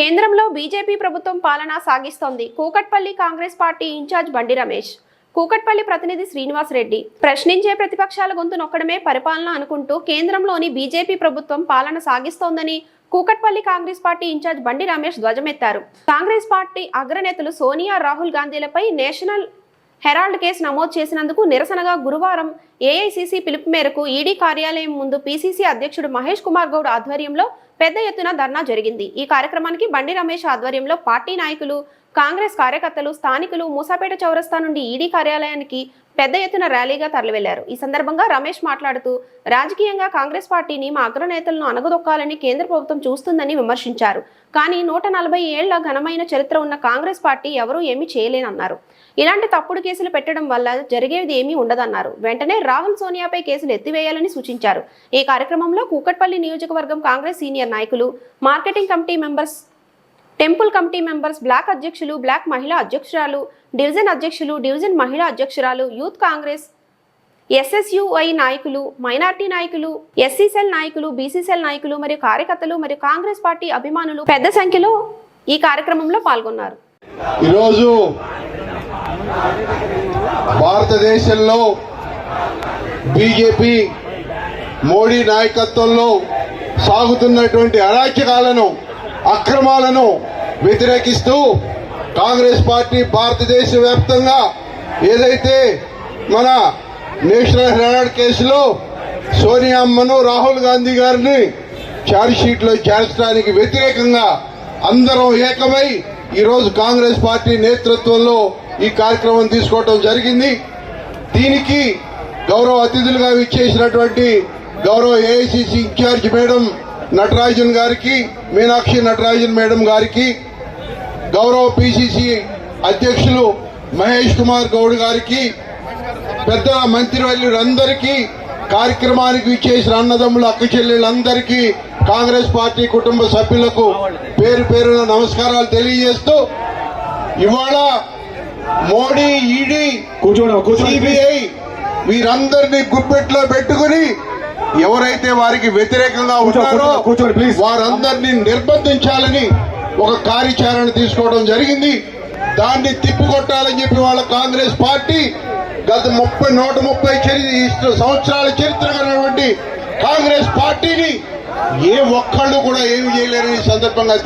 కేంద్రంలో బీజేపీ ప్రభుత్వం పాలన సాగిస్తోంది. Kukatpally Congress party in charge Bandi Ramesh. Kukatpally ప్రతినిధి శ్రీనివాస్ రెడ్డి ప్రశ్నించే ప్రతిపక్షాల గొంతు నొక్కడమే పరిపాలన అనుకుంటూ కేంద్రంలోని బీజేపీ ప్రభుత్వం పాలన సాగిస్తోందని కూకట్పల్లి కాంగ్రెస్ పార్టీ ఇన్ఛార్జ్ బండి రమేష్ ధ్వజమెత్తారు. కాంగ్రెస్ పార్టీ అగ్రనేతలు సోనియా రాహుల్ గాంధీలపై నేషనల్ హెరాల్డ్ కేసు నమోదు చేసినందుకు నిరసనగా గురువారం ఏఐసీసీ పిలుపు మేరకు ఈడీ కార్యాలయం ముందు పీసీసీ అధ్యక్షుడు మహేష్ కుమార్ గౌడ్ ఆధ్వర్యంలో పెద్ద ఎత్తున ధర్నా జరిగింది. ఈ కార్యక్రమానికి బండి రమేష్ ఆధ్వర్యంలో పార్టీ నాయకులు కాంగ్రెస్ కార్యకర్తలు స్థానికులు మూసాపేట చౌరస్తా నుండి ఈడీ కార్యాలయానికి పెద్ద ఎత్తున ర్యాలీగా తరలివెళ్ళారు. ఈ సందర్భంగా రమేష్ మాట్లాడుతూ రాజకీయంగా కాంగ్రెస్ పార్టీని మా అగ్రనేతలను అనగదొక్కాలని కేంద్ర ప్రభుత్వం చూస్తుందని విమర్శించారు. కానీ నూట నలభై ఏళ్ళ ఘనమైన చరిత్ర ఉన్న కాంగ్రెస్ పార్టీ ఎవరూ ఏమీ చేయలేనన్నారు. ఇలాంటి తప్పుడు కేసులు పెట్టడం వల్ల జరిగేది ఏమీ ఉండదన్నారు. వెంటనే రాహుల్ సోనియాపై కేసులు ఎత్తివేయాలని సూచించారు. ఈ కార్యక్రమంలో కూకట్పల్లి నియోజకవర్గం కాంగ్రెస్ సీనియర్ నాయకులు marketing committee members temple committee members block అధ్యక్షులు బ్లాక్ మహిళా అధ్యక్షురాలు డివిజన్ అధ్యక్షులు డివిజన్ మహిళా అధ్యక్షురాలు యూత్ కాంగ్రెస్ ఎస్ఎస్యుఐ నాయకులు మైనార్టీ నాయకులు ఎస్సీసెల్ నాయకులు బీసీసెల్ నాయకులు మరియు కార్యకర్తలు మరియు కాంగ్రెస్ పార్టీ అభిమానులు పెద్ద సంఖ్యలో ఈ కార్యక్రమంలో పాల్గొన్నారు. ఈరోజు భారతదేశంలో బీజేపీ మోడీ నాయకత్వంలో సాగుతున్నటువంటి అరాచకాలను అక్రమాలను వ్యతిరేకిస్తూ కాంగ్రెస్ పార్టీ భారతదేశ వ్యాప్తంగా ఏదైతే మన నేషనల్ హెరాల్డ్ కేసులో సోనియా అమ్మను రాహుల్ గాంధీ గారిని ఛార్జ్షీట్లో చేర్చడానికి వ్యతిరేకంగా అందరం ఏకమై ఈరోజు కాంగ్రెస్ పార్టీ నేతృత్వంలో ఈ కార్యక్రమం తీసుకోవడం జరిగింది. దీనికి గౌరవ అతిథులుగా విచ్చేసినటువంటి గౌరవ ఏఐసిసి ఇన్ఛార్జ్ మేడం నటరాజన్ గారికి మీనాక్షి నటరాజన్ మేడం గారికి గౌరవ పిసిసి అధ్యక్షులు మహేష్ కుమార్ గౌడ్ గారికి పెద్ద మంత్రివర్యులందరికీ కార్యక్రమానికి విచ్చేసిన అన్నదమ్ములు అక్క చెల్లెళ్ళందరికీ కాంగ్రెస్ పార్టీ కుటుంబ సభ్యులకు పేరు పేరున నమస్కారాలు తెలియజేస్తూ ఇవాళ మోడీ ఈడీ కూర్చోండి సిబిఐ వీరందరినీ గుప్పెట్లో పెట్టుకుని ఎవరైతే వారికి వ్యతిరేకంగా ఉన్నారో ప్లీజ్. వారందరినీ నిర్బంధించాలని ఒక కార్యాచరణ తీసుకోవడం జరిగింది దాన్ని తిప్పికొట్టాలని చెప్పి వాళ్ళ కాంగ్రెస్ పార్టీ గత ముప్పై నూట ముప్పై సంవత్సరాల చరిత్ర కాంగ్రెస్ పార్టీని ఏ ఒక్కళ్ళు కూడా ఏమి చేయలేరని ఈ సందర్భంగా